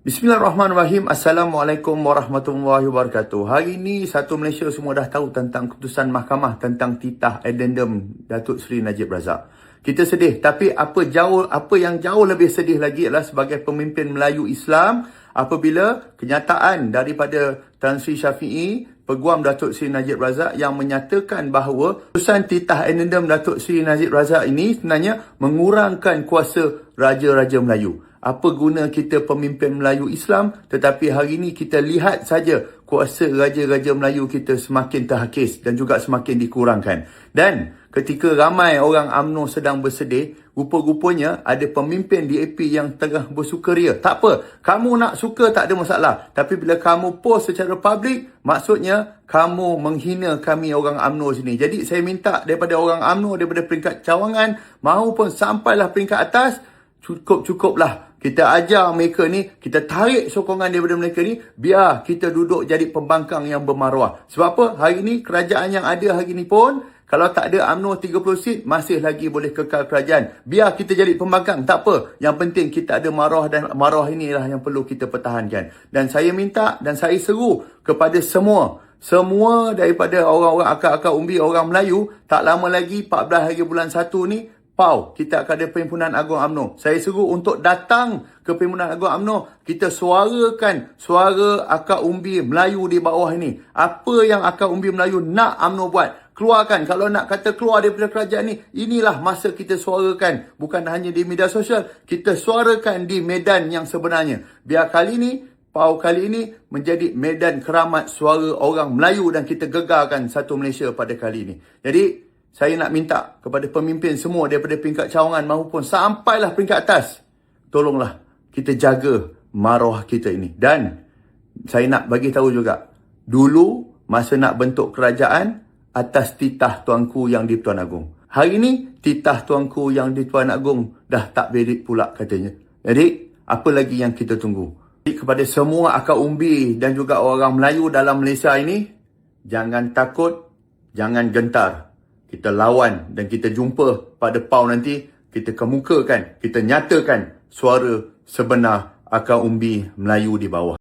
Bismillahirrahmanirrahim. Assalamualaikum warahmatullahi wabarakatuh. Hari ini satu Malaysia semua dah tahu tentang keputusan mahkamah tentang titah addendum Datuk Seri Najib Razak. Kita sedih tapi apa jauh apa yang jauh lebih sedih lagi adalah sebagai pemimpin Melayu Islam apabila kenyataan daripada Tan Sri Syafiee Peguam Datuk Seri Najib Razak yang menyatakan bahawa keputusan titah addendum Datuk Seri Najib Razak ini sebenarnya mengurangkan kuasa raja-raja Melayu. Apa guna kita pemimpin Melayu Islam tetapi hari ini kita lihat saja kuasa raja-raja Melayu kita semakin terhakis dan juga semakin dikurangkan. Dan ketika ramai orang UMNO sedang bersedih, rupa-rupanya ada pemimpin DAP yang tengah bersukaria. Tak apa, kamu nak suka tak ada masalah. Tapi bila kamu post secara publik, maksudnya kamu menghina kami orang UMNO sini. Jadi saya minta daripada orang UMNO daripada peringkat cawangan maupun sampailah peringkat atas, cukup-cukuplah kita ajar mereka ni, kita tarik sokongan daripada mereka ni, biar kita duduk jadi pembangkang yang bermaruah. Sebab apa? Hari ni kerajaan yang ada hari ni pun, kalau tak ada UMNO 30 sit, masih lagi boleh kekal kerajaan. Biar kita jadi pembangkang, tak apa. Yang penting kita ada maruah dan maruah inilah yang perlu kita pertahankan. Dan saya minta dan saya seru kepada semua, semua daripada orang-orang akar-akar umbi, orang Melayu, tak lama lagi 14 hari bulan 1 ni, PAU, kita akan ada Perhimpunan Agung UMNO. Saya seru untuk datang ke Perhimpunan Agung UMNO. Kita suarakan suara akar umbi Melayu di bawah ini. Apa yang akar umbi Melayu nak UMNO buat? Keluarkan. Kalau nak kata keluar daripada kerajaan ni, inilah masa kita suarakan. Bukan hanya di media sosial, kita suarakan di medan yang sebenarnya. Biar kali ni, PAU kali ini menjadi medan keramat suara orang Melayu dan kita gegarkan satu Malaysia pada kali ini. Jadi, saya nak minta kepada pemimpin semua daripada peringkat cawangan maupun sampailah peringkat atas. Tolonglah kita jaga maruah kita ini. Dan saya nak bagi tahu juga, dulu masa nak bentuk kerajaan atas titah tuanku yang di Tuan Agong. Hari ini titah tuanku yang di Tuan Agong dah tak berit pula katanya. Jadi, apa lagi yang kita tunggu? Jadi, kepada semua akar umbi dan juga orang Melayu dalam Malaysia ini, jangan takut, jangan gentar kita lawan dan kita jumpa pada PAU nanti, kita kemukakan, kita nyatakan suara sebenar akar umbi Melayu di bawah.